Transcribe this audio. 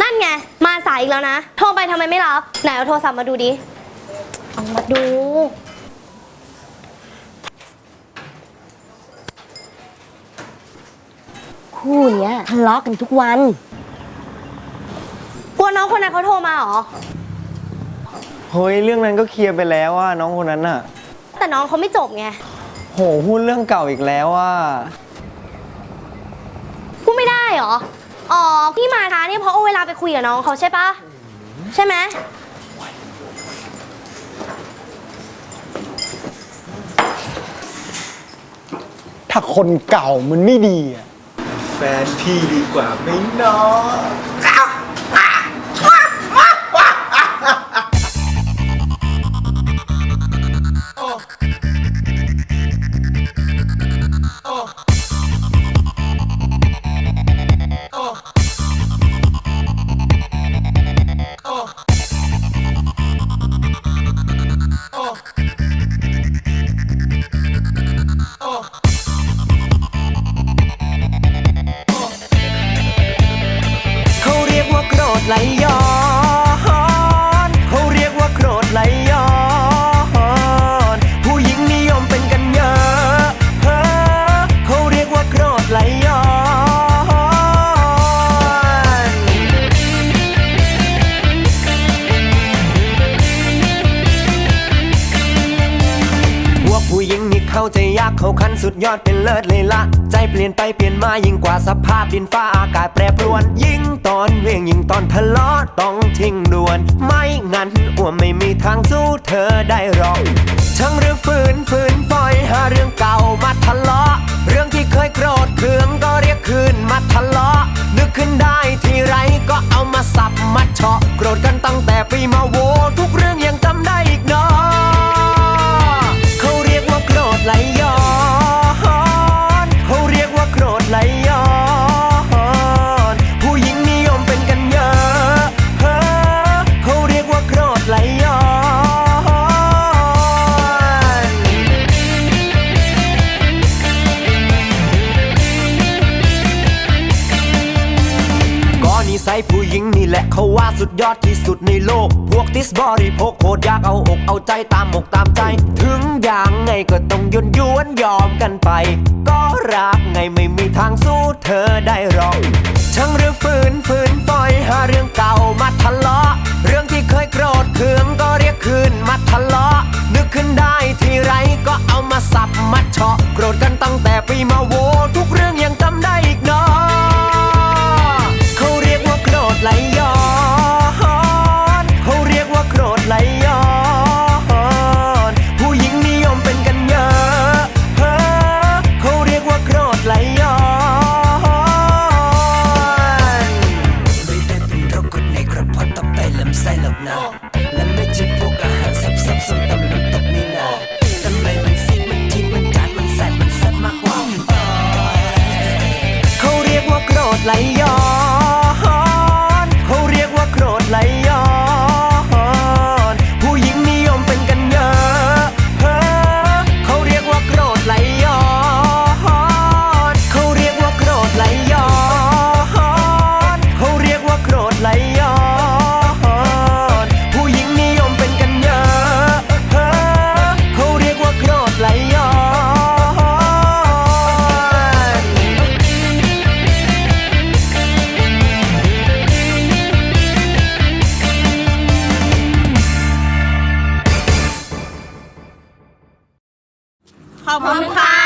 นั่นไง มาสายอีกแล้วนะ โทรไปทำไมไม่รับ ไหนเอาโทรศัพท์มาดูดิเอามาดู คู่เนี้ยทะเลาะกันทุกวัน กลัวน้องคนนั้นเขาโทรมาเหรอ เฮ้ยเรื่องนั้นก็เคลียร์ไปแล้วว่าน้องคนนั้นน่ะ แต่น้องเขาไม่จบไง โหพูดเรื่องเก่าอีกแล้วว่า พูดไม่ได้เหรอ อ๋อพี่มาช้านี่เพราะเอาเวลาไปคุยกับน้องเขาใช่ปะใช่ไหมถ้าคนเก่ามันไม่ดีอะแฟนพี่ดีกว่าไหมน้องเขา ว่ เขาคันสุดยอดเป็นเลิศเลยละใจเปลี่ยนไปเปลี่ยนมายิ่งกว่าสภาพดินฟ้าอากาศแปรปรวน ยิ่งตอนเวียงยิ่งตอนทะเลาะต้องทิ้งด่วน ไม่งั้นอ้วมไม่มีทางสู้เธอได้หรอก นิสัยผู้หญิงนี่แหละเขาว่าสุดยอดที่สุดในโลก พวกติสบริโภคโคตรอยากเอาอกเอาใจตามอกตามใจ ถึงอย่างไงก็ต้องยนยวนยอมกันไป ก็รักไงไม่มีทางสู้เธอได้หรอกช่างหรือฝืนฝืนปล่อยหาเรื่องเก่ามาทะเลาะ เรื่องที่เคยโกรธเคืองก็เรียกคืนมาทะเลาะ นึกขึ้นได้ทีไรก็เอามาสับมาเฉาะโกรธกันตั้งแต่ปีมาโว นะและไม่ใช่พวกอาหารซับซับๆส้มตำน้ำตกนี่นะทำไมมันซีดมันจี๊ดมันจัดมันแสบมันแซ่บมากกว่าเขาเรียกว่าโกรธไหล ขอบคุณค่ะ